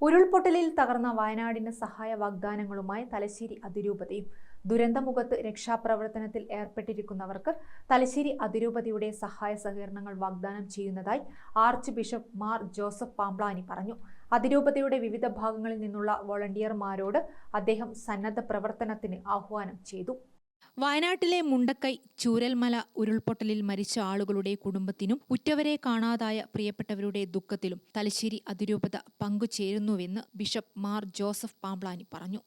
ഉരുൾപൊട്ടലിൽ തകർന്ന വയനാടിന് സഹായ വാഗ്ദാനങ്ങളുമായി തലശ്ശേരി അതിരൂപതയും ദുരന്തമുഖത്ത് രക്ഷാപ്രവർത്തനത്തിൽ ഏർപ്പെട്ടിരിക്കുന്നവർക്ക് തലശ്ശേരി അതിരൂപതയുടെ സഹായ സഹകരണങ്ങൾ വാഗ്ദാനം ചെയ്യുന്നതായി ആർച്ച് ബിഷപ്പ് മാർ ജോസഫ് പാംപ്ലാനി പറഞ്ഞു. അതിരൂപതയുടെ വിവിധ ഭാഗങ്ങളിൽ നിന്നുള്ള വോളണ്ടിയർമാരോട് അദ്ദേഹം സന്നദ്ധ പ്രവർത്തനത്തിന് ആഹ്വാനം ചെയ്തു. വയനാട്ടിലെ മുണ്ടക്കൈ ചൂരൽമല ഉരുൾപൊട്ടലിൽ മരിച്ച ആളുകളുടെ കുടുംബത്തിനും ഉറ്റവരെ കാണാതായ പ്രിയപ്പെട്ടവരുടെ ദുഃഖത്തിലും തലശ്ശേരി അതിരൂപത പങ്കുചേരുന്നുവെന്ന് ബിഷപ്പ് മാർ ജോസഫ് പാംപ്ലാനി പറഞ്ഞു.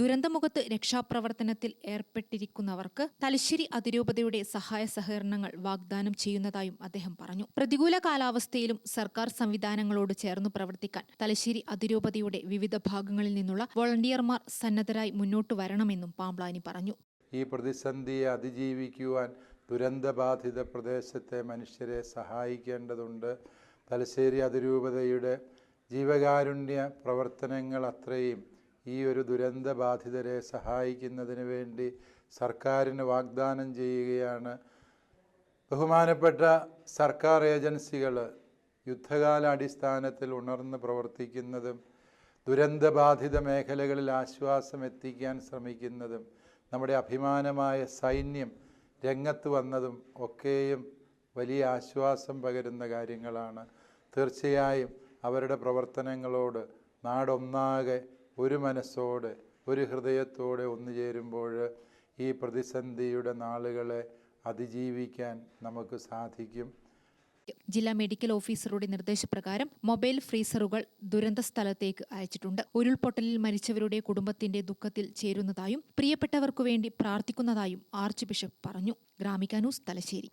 ദുരന്തമുഖത്ത് രക്ഷാപ്രവർത്തനത്തിൽ ഏർപ്പെട്ടിരിക്കുന്നവർക്ക് തലശ്ശേരി അതിരൂപതയുടെ സഹായ സഹകരണങ്ങൾ വാഗ്ദാനം ചെയ്യുന്നതായും അദ്ദേഹം പറഞ്ഞു. പ്രതികൂല കാലാവസ്ഥയിലും സർക്കാർ സംവിധാനങ്ങളോട് ചേർന്ന് പ്രവർത്തിക്കാൻ തലശ്ശേരി അതിരൂപതയുടെ വിവിധ ഭാഗങ്ങളിൽ നിന്നുള്ള വോളണ്ടിയർമാർ സന്നദ്ധരായി മുന്നോട്ട് വരണമെന്നും പാംപ്ലാനി പറഞ്ഞു. ഈ പ്രതിസന്ധിയെ അതിജീവിക്കുവാൻ ദുരന്തബാധിത പ്രദേശത്തെ മനുഷ്യരെ സഹായിക്കേണ്ടതുണ്ട്. തലശ്ശേരി അതിരൂപതയുടെ ജീവകാരുണ്യ പ്രവർത്തനങ്ങൾ അത്രയും ഈ ഒരു ദുരന്തബാധിതരെ സഹായിക്കുന്നതിന് വേണ്ടി സർക്കാരിന് വാഗ്ദാനം ചെയ്യുകയാണ്. ബഹുമാനപ്പെട്ട സർക്കാർ ഏജൻസികൾ യുദ്ധകാലാടിസ്ഥാനത്തിൽ ഉണർന്ന് പ്രവർത്തിക്കുന്നതും ദുരന്തബാധിത മേഖലകളിൽ ആശ്വാസം എത്തിക്കാൻ ശ്രമിക്കുന്നതും നമ്മുടെ അഭിമാനമായ സൈന്യം രംഗത്ത് വന്നതും ഒക്കെയും വലിയ ആശ്വാസം പകരുന്ന കാര്യങ്ങളാണ്. തീർച്ചയായും അവരുടെ പ്രവർത്തനങ്ങളോട് നാടൊന്നാകെ ഒരു മനസ്സോടെ ഒരു ഹൃദയത്തോടെ ഒന്നുചേരുമ്പോൾ ഈ പ്രതിസന്ധിയുടെ നാളുകളെ അതിജീവിക്കാൻ നമുക്ക് സാധിക്കും. ജില്ലാ മെഡിക്കൽ ഓഫീസറുടെ നിർദ്ദേശപ്രകാരം മൊബൈൽ ഫ്രീസറുകൾ ദുരന്ത സ്ഥലത്തേക്ക് അയച്ചിട്ടുണ്ട്. ഉരുൾപൊട്ടലിൽ മരിച്ചവരുടെ കുടുംബത്തിന്റെ ദുഃഖത്തിൽ ചേരുന്നതായും പ്രിയപ്പെട്ടവർക്കു വേണ്ടി പ്രാർത്ഥിക്കുന്നതായും ആർച്ച് ബിഷപ്പ് പറഞ്ഞു. ഗ്രാമിക ന്യൂസ് തലശ്ശേരി.